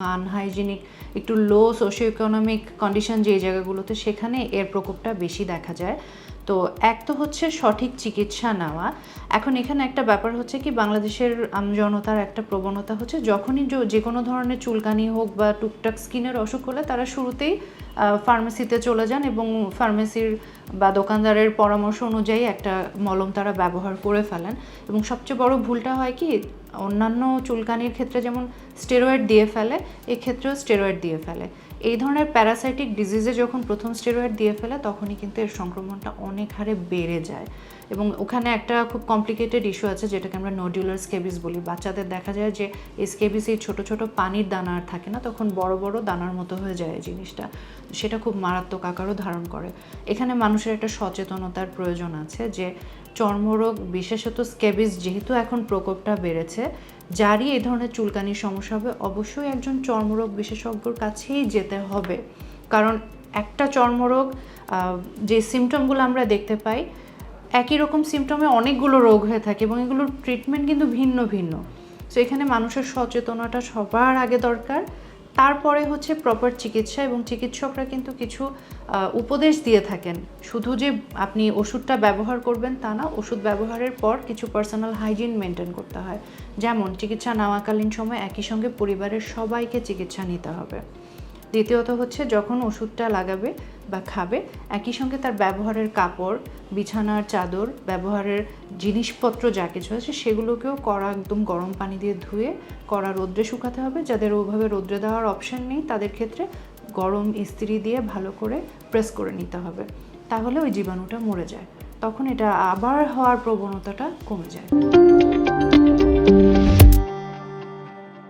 Unhygienic একটু লো socio economic condition যে জায়গাগুলোতে সেখানে এর প্রকোপটা বেশি দেখা যায়। তো এক তো হচ্ছে সঠিক চিকিৎসা নেওয়া। এখন এখানে একটা ব্যাপার হচ্ছে কি, বাংলাদেশের আমজনতার একটা প্রবণতা হচ্ছে যখনই যে কোনো ধরনের চুলকানি হোক বা টুকটাক স্কিনের অসুখ হলে তারা শুরুতেই ফার্মেসিতে চলে যান এবং ফার্মেসির বা দোকানদারের পরামর্শ অনুযায়ী একটা মলম তারা ব্যবহার করে ফেলেন। এবং সবচেয়ে বড় ভুলটা হয় কি অন্যান্য চুলকানির ক্ষেত্রে যেমন স্টেরয়েড দিয়ে ফেলে এক্ষেত্রেও স্টেরয়েড দিয়ে ফেলে। এই ধরনের প্যারাসাইটিক ডিজিজে যখন প্রথম স্টেরয়েড দিয়ে ফেলে, তখনই কিন্তু এর সংক্রমণটা অনেক হারে বেড়ে যায়। এবং ওখানে একটা খুব কমপ্লিকেটেড ইস্যু আছে, যেটাকে আমরা নডিউলার স্কেবিস বলি। বাচ্চাদের দেখা যায় যে, এই স্কেবিস এই ছোটো ছোটো পানির দানা আর থাকে না, তখন বড় বড় দানার মতো হয়ে যায় এই জিনিসটা। সেটা খুব মারাত্মক আকারও ধারণ করে। এখানে মানুষের একটা সচেতনতার প্রয়োজন আছে যে, চর্মরোগ, বিশেষত স্কেবিস যেহেতু এখন প্রকোপটা বেড়েছে যারই এই ধরনের চুলকানির সমস্যা হবে, অবশ্যই একজন চর্মরোগ বিশেষজ্ঞর কাছেই যেতে হবে। কারণ একটা চর্মরোগ যে সিমটমগুলো আমরা দেখতে পাই, একই রকম সিমটমে অনেকগুলো রোগ হয়ে থাকে এবং এগুলোর ট্রিটমেন্ট কিন্তু ভিন্ন ভিন্ন। সো এখানে মানুষের সচেতনতা সবার আগে দরকার। তারপরে হচ্ছে প্রপার চিকিৎসা এবং চিকিৎসকরা কিন্তু কিছু উপদেশ দিয়ে থাকেন। শুধু যে আপনি ওষুধটা ব্যবহার করবেন তা না, ওষুধ ব্যবহারের পর কিছু পার্সোনাল হাইজিন মেনটেন করতে হয়। যেমন, চিকিৎসা নেওয়াকালীন সময় একই সঙ্গে পরিবারের সবাইকে চিকিৎসা নিতে হবে। দ্বিতীয়ত হচ্ছে যখন ওষুধটা লাগাবে বা খাবে, একই সঙ্গে তার ব্যবহারের কাপড় বিছানার চাদর, ব্যবহারের জিনিসপত্র যা কিছু আছে, সেগুলোকেও কড়া একদম গরম পানি দিয়ে ধুয়ে কড়া রোদ্রে শুকাতে হবে। যাদের ওভাবে রোদ্রে দেওয়ার অপশন নেই, তাদের ক্ষেত্রে গরম ইস্ত্রি দিয়ে ভালো করে প্রেস করে নিতে হবে। তাহলে ওই জীবাণুটা মরে যায়। তখন এটা আবার হওয়ার প্রবণতাটা কমে যায়।